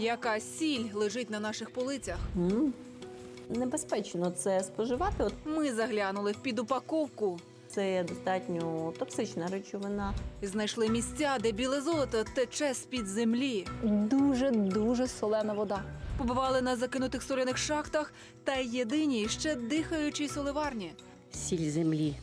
Яка сіль лежить на наших полицях? М, Небезпечно це споживати. От Ми заглянули в підупаковку це достатньо токсична речовина. і знайшли місця, де біле золото тече з-під землі. Дуже дуже солена вода. Побували на закинутих соляних шахтах та єдиній ще дихаючій соливарні. Сіль землі.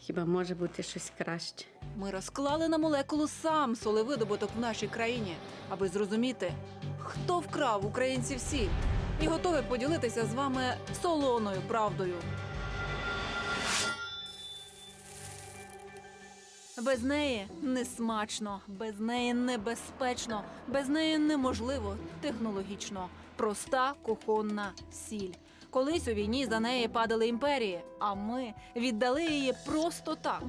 Хіба може бути щось краще? Ми розклали на молекулу сам солевидобуток в нашій країні, аби зрозуміти, хто вкрав українців сіль, і готові поділитися з вами солоною правдою. Без неї не смачно, без неї небезпечно, без неї неможливо технологічно. Проста кухонна сіль. Колись у війні за неї падали імперії, а ми віддали її просто так.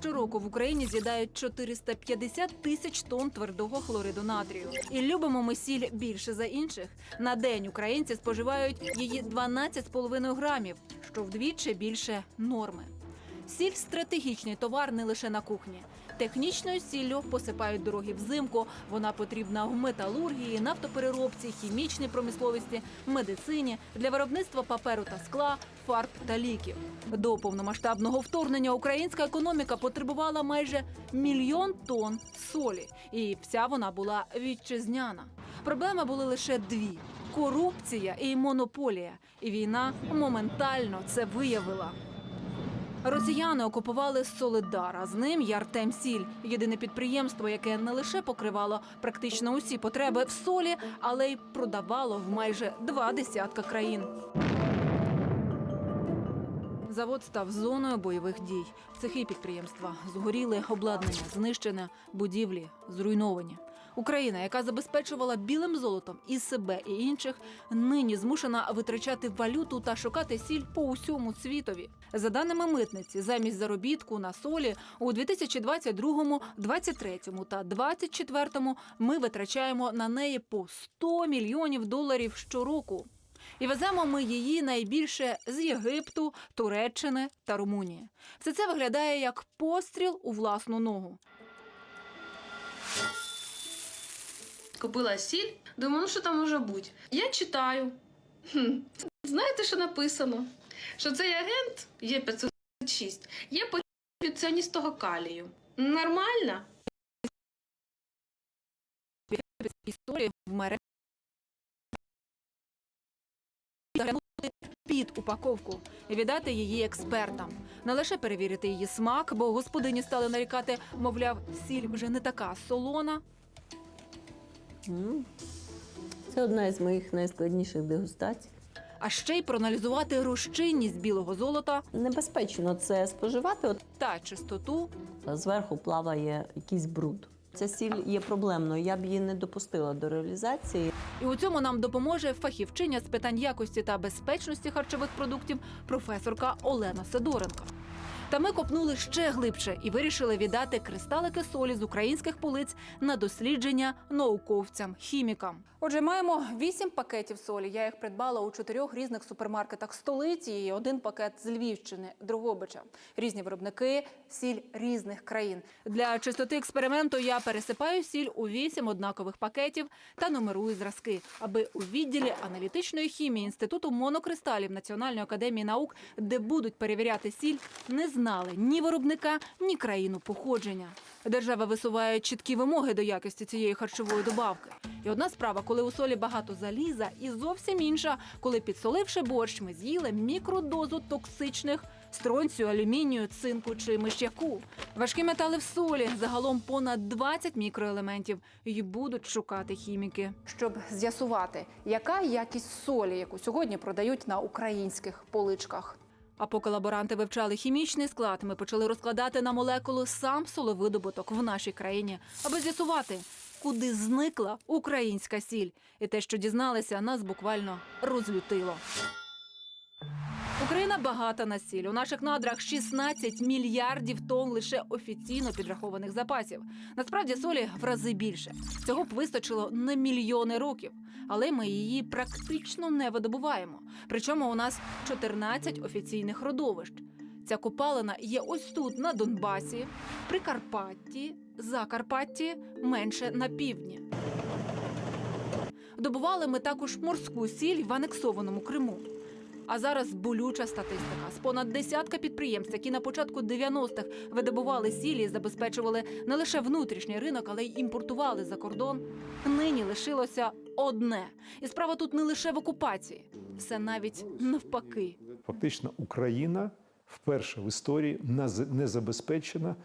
Щороку в Україні з'їдають 450 тисяч тонн твердого хлориду натрію. І любимо ми сіль більше за інших. На день українці споживають її 12,5 грамів, що вдвічі більше норми. Сіль стратегічний товар не лише на кухні. Технічною сіллю посипають дороги взимку. Вона потрібна в металургії, нафтопереробці, хімічній промисловості, медицині для виробництва паперу та скла, фарб та ліків. До повномасштабного вторгнення українська економіка потребувала майже мільйон тонн солі, і вся вона була вітчизняна. Проблеми були лише дві: корупція і монополія. І війна моментально це виявила. Росіяни окупували Солидар, а з ним і Артем Сіль, єдине підприємство, яке не лише покривало практично усі потреби в солі, але й продавало в майже два десятка країн. Завод став зоною бойових дій. Цехи підприємства згоріли, обладнання знищене, будівлі зруйновані. Україна, яка забезпечувала білим золотом і себе, і інших, нині змушена витрачати валюту та шукати сіль по усьому світові. За даними митниці, замість заробітку на солі у 2022, 23 та 24 ми витрачаємо на неї по 100 мільйонів доларів щороку. І веземо ми її найбільше з Єгипту, Туреччини та Румунії. Все це виглядає як постріл у власну ногу. Купила сіль, думаю, ну що там може бути. Я читаю. Хм. Знаєте, що написано? Що цей агент є 506 є від ціаністого калію. Нормально? історії в мережі під упаковку і віддати її експертам. Не лише перевірити її смак, бо господині стали нарікати, мовляв, сіль вже не така солона. Це одна із моїх найскладніших дегустацій. А ще й проаналізувати розчинність білого золота Небезпечно це споживати. Та чистоту зверху плаває якийсь бруд. Ця сіль є проблемною. Я б її не допустила до реалізації. І у цьому нам допоможе фахівчиня з питань якості та безпечності харчових продуктів професорка Олена Сидоренко. Та ми копнули ще глибше і вирішили віддати кристалики солі з українських полиць на дослідження науковцям, хімікам. Отже, маємо вісім пакетів солі. Я їх придбала у чотирьох різних супермаркетах столиці. І один пакет з Львівщини, Дрогобича. Різні виробники, сіль різних країн. Для чистоти експерименту я пересипаю сіль у вісім однакових пакетів та нумерую зразки, аби у відділі аналітичної хімії інституту монокристалів Національної академії наук, де будуть перевіряти сіль, не знали ні виробника, ні країну походження. Держава висуває чіткі вимоги до якості цієї харчової добавки. І одна справа, коли у солі багато заліза, і зовсім інша, коли підсоливши борщ, ми з'їли мікродозу токсичних стронцію, алюмінію, цинку чи миш'яку. Важкі метали в солі загалом понад 20 мікроелементів і будуть шукати хіміки, щоб з'ясувати, яка якість солі, яку сьогодні продають на українських поличках. А поки лаборанти вивчали хімічний склад, ми почали розкладати на молекулу сам соловидобуток в нашій країні, аби з'ясувати, куди зникла українська сіль. І те, що дізналися, нас буквально розлютило. Україна багата на сіль. У наших надрах 16 мільярдів тонн лише офіційно підрахованих запасів. Насправді солі в рази більше. Цього б вистачило на мільйони років. Але ми її практично не видобуваємо. Причому у нас 14 офіційних родовищ. Ця копалина є ось тут, на Донбасі, Прикарпатті, Закарпатті, менше на півдні. Добували ми також морську сіль в анексованому Криму. А зараз болюча статистика. З понад десятка підприємств, які на початку 90-х видобували сілі і забезпечували не лише внутрішній ринок, але й імпортували за кордон. Нині лишилося одне. І справа тут не лише в окупації, все навіть навпаки. Фактично, Україна вперше в історії не забезпечена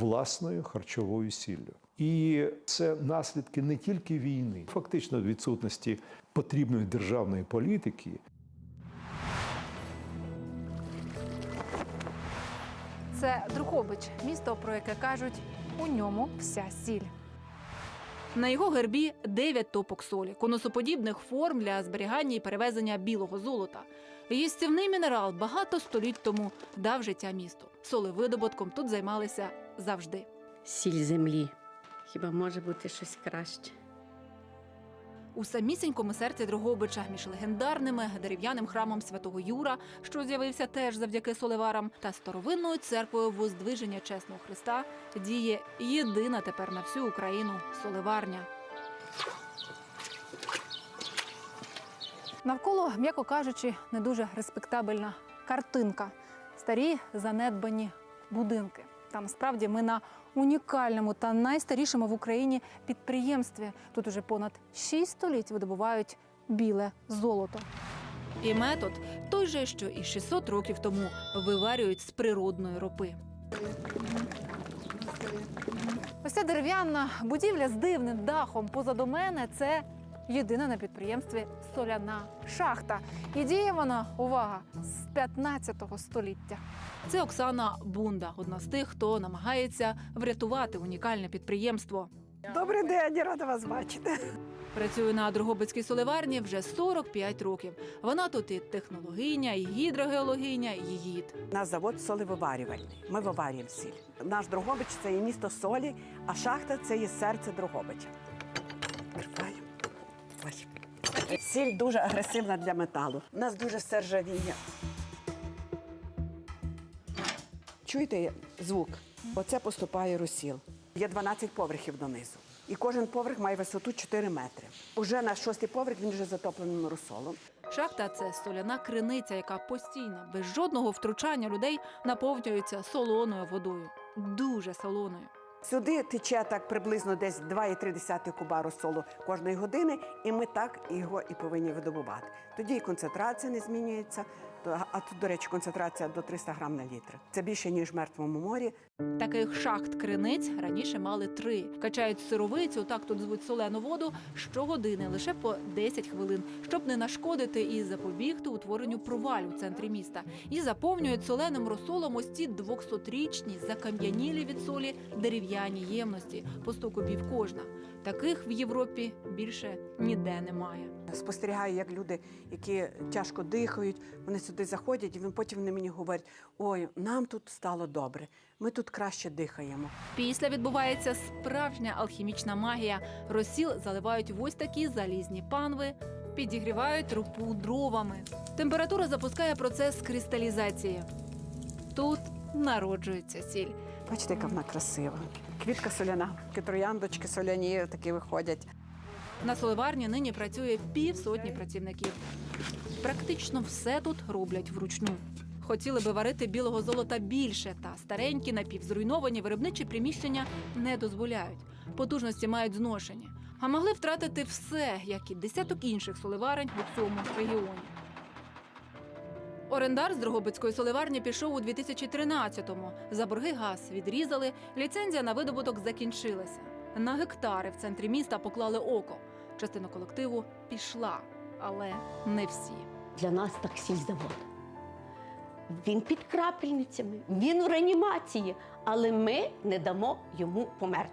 власною харчовою сіллю. І це наслідки не тільки війни, фактично відсутності потрібної державної політики. Це Друхобич, місто, про яке кажуть, у ньому вся сіль. На його гербі 9 топок солі, конусоподібних форм для зберігання і перевезення білого золота. Їстівний мінерал багато століть тому дав життя місту. Солевидобутком тут займалися завжди. Сіль землі. Хіба може бути щось краще? У самісінькому серці Дрогобича між легендарними дерев'яним храмом святого Юра, що з'явився теж завдяки соливарам, та старовинною церквою Воздвиження Чесного Христа діє єдина тепер на всю Україну соливарня. Навколо, м'яко кажучи, не дуже респектабельна картинка. Старі занедбані будинки. Та насправді ми на унікальному та найстарішому в Україні підприємстві. Тут уже понад 6 століть видобувають біле золото. І метод той же, що і 600 років тому виварюють з природної ропи. Ось ця дерев'яна будівля з дивним дахом позаду мене це єдина на підприємстві соляна шахта. І діє вона, увага, з 15 століття. Це Оксана Бунда, одна з тих, хто намагається врятувати унікальне підприємство. Добрий день, рада вас бачити. Працює на Дрогобицькій соливарні вже 45 років. Вона тут і технологиня, і гідрогеологиня, і гід. У нас завод солевиварювальний. Ми виварюємо сіль. Наш Дрогобич це є місто солі, а шахта це є серце Дрогобича. Відкриваємо. Ой. Сіль дуже агресивна для металу. У нас дуже все. Чуєте звук? Оце поступає розсіл. Є 12 поверхів донизу. І кожен поверх має висоту 4 метри. Уже на шостий поверх він вже затоплений розсолом. Шахта це соляна криниця, яка постійно, без жодного втручання людей, наповнюється солоною водою. Дуже солоною. Сюди тече так приблизно десь 2,3 куба розсолу кожної години, і ми так його і повинні видобувати. Тоді і концентрація не змінюється. То- А тут, до речі, концентрація до 300 грам на літр. Це більше ніж в мертвому морі. Таких шахт криниць раніше мали три. Качають сировицю, так тут звуть солену воду, щогодини лише по 10 хвилин, щоб не нашкодити і запобігти утворенню провалю в центрі міста. І заповнюють соленим розсолом ось ці 200-річні, закам'янілі від солі дерев'яні ємності по 100 кубів кожна. Таких в Європі більше ніде немає. Спостерігаю, як люди, які тяжко дихають, вони сюди заходять, і він потім вони мені говорять: ой, нам тут стало добре, ми тут краще дихаємо. Після відбувається справжня алхімічна магія. Розсіл заливають в ось такі залізні панви, підігрівають рупу дровами. Температура запускає процес кристалізації. Тут народжується сіль. Бачите, яка вона красива. Квітка соляна, трояндочки соляні такі виходять. На соливарні нині працює півсотні працівників. Практично все тут роблять вручну. Хотіли би варити білого золота більше, та старенькі напівзруйновані виробничі приміщення не дозволяють. Потужності мають зношені. А могли втратити все, як і десяток інших соливарень у цьому регіоні. Орендар з Дрогобицької соливарні пішов у 2013-му. За борги газ відрізали, ліцензія на видобуток закінчилася. На гектари в центрі міста поклали око. Частина колективу пішла, але не всі. Для нас так сільзавод. Він під крапельницями, він у реанімації, але ми не дамо йому померти.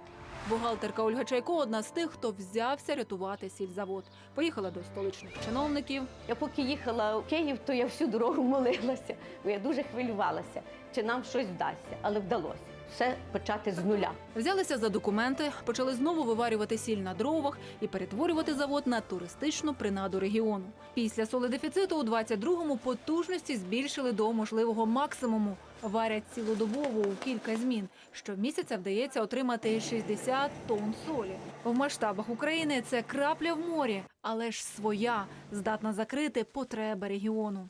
Бухгалтерка Ольга Чайко одна з тих, хто взявся рятувати сільзавод. Поїхала до столичних чиновників. Я поки їхала в Київ, то я всю дорогу молилася, бо я дуже хвилювалася, чи нам щось вдасться, але вдалося. Все почати з нуля. Взялися за документи, почали знову виварювати сіль на дровах і перетворювати завод на туристичну принаду регіону. Після соледефіциту у 22-му потужності збільшили до можливого максимуму. Варять цілодобово у кілька змін. Щомісяця вдається отримати 60 тонн солі. В масштабах України це крапля в морі, але ж своя, здатна закрити потреби регіону.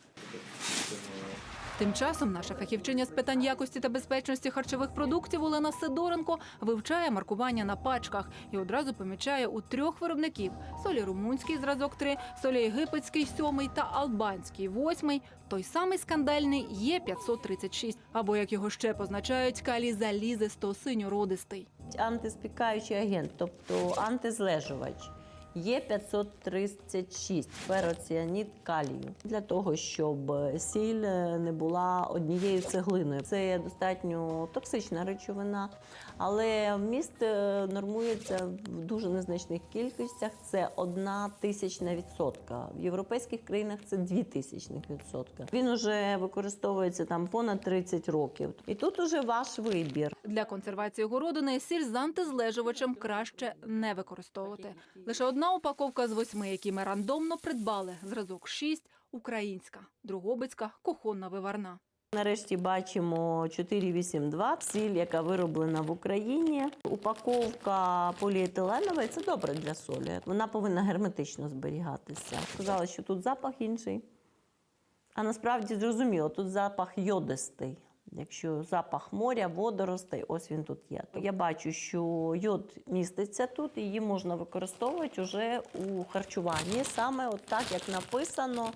Тим часом наша фахівчиня з питань якості та безпечності харчових продуктів Олена Сидоренко вивчає маркування на пачках і одразу помічає у трьох виробників: солі румунський зразок 3, солі єгипетський 7 та албанський 8, той самий скандальний є 536, або як його ще позначають, калій залізисто синьородистий. Антиспікаючий агент, тобто антизлежувач. Є 536 фероціанід калію для того, щоб сіль не була однією цеглиною. Це достатньо токсична речовина, але вміст е, нормується в дуже незначних кількостях. Це одна тисячна відсотка. В європейських країнах це дві тисячних відсотка. Він уже використовується там понад 30 років. І тут уже ваш вибір. Для консервації городини сіль з антизлежувачем краще не використовувати. Лише одна упаковка з восьми, які ми рандомно придбали. Зразок 6 – українська, другобицька, кухонна виварна. Нарешті бачимо 482 сіль, яка вироблена в Україні. Упаковка поліетиленова, це добре для солі. Вона повинна герметично зберігатися. Сказали, що тут запах інший. А насправді зрозуміло, тут запах йодистий. Якщо запах моря, водоростей, ось він тут є. Я бачу, що йод міститься тут, і її можна використовувати вже у харчуванні, саме от так, як написано,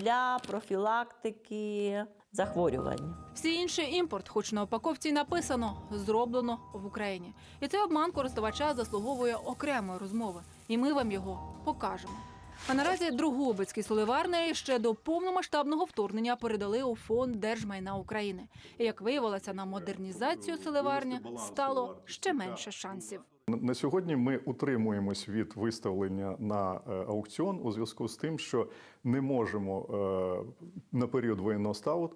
для профілактики захворювань. Всі інший імпорт, хоч на упаковці написано, зроблено в Україні. І цей обман користувача заслуговує окремої розмови. І ми вам його покажемо. А наразі Другобицький соливарний ще до повномасштабного вторгнення передали у фонд держмайна України. І як виявилося, на модернізацію соливарні стало ще менше шансів. На- сьогодні ми утримуємось від виставлення на е, аукціон у зв'язку з тим, що не можемо е, на період воєнного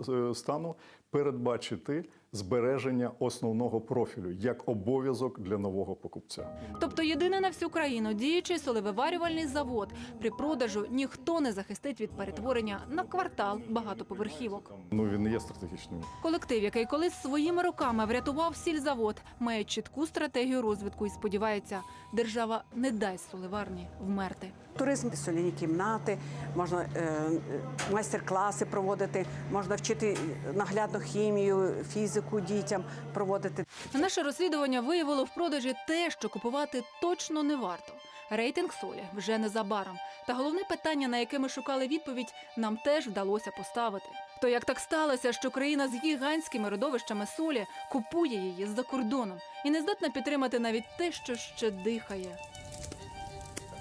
е, стану передбачити збереження основного профілю як обов'язок для нового покупця. Тобто єдиний на всю країну діючий солевиварювальний завод. При продажу ніхто не захистить від перетворення на квартал багатоповерхівок. Ну він не є стратегічним. Колектив, який колись своїми руками врятував сільзавод, має чітку стратегію розвитку і сподівається, держава не дасть соливарні вмерти. Туризм, соляні кімнати, можна е, майстер-класи проводити, можна вчити наглядну хімію, фізику дітям проводити. Наше розслідування виявило в продажі те, що купувати точно не варто. Рейтинг солі вже незабаром. Та головне питання, на яке ми шукали відповідь, нам теж вдалося поставити. То як так сталося, що країна з гігантськими родовищами солі купує її з-за кордоном і не здатна підтримати навіть те, що ще дихає.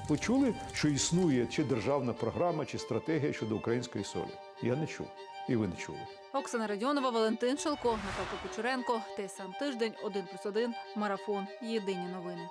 Ви чули, що існує чи державна програма, чи стратегія щодо української солі? Я не чув. І ви не чули. Оксана Радіонова, Валентин Шелко, Наталка Кучеренко, сам Тиждень, 1+,1, Марафон. Єдині новини.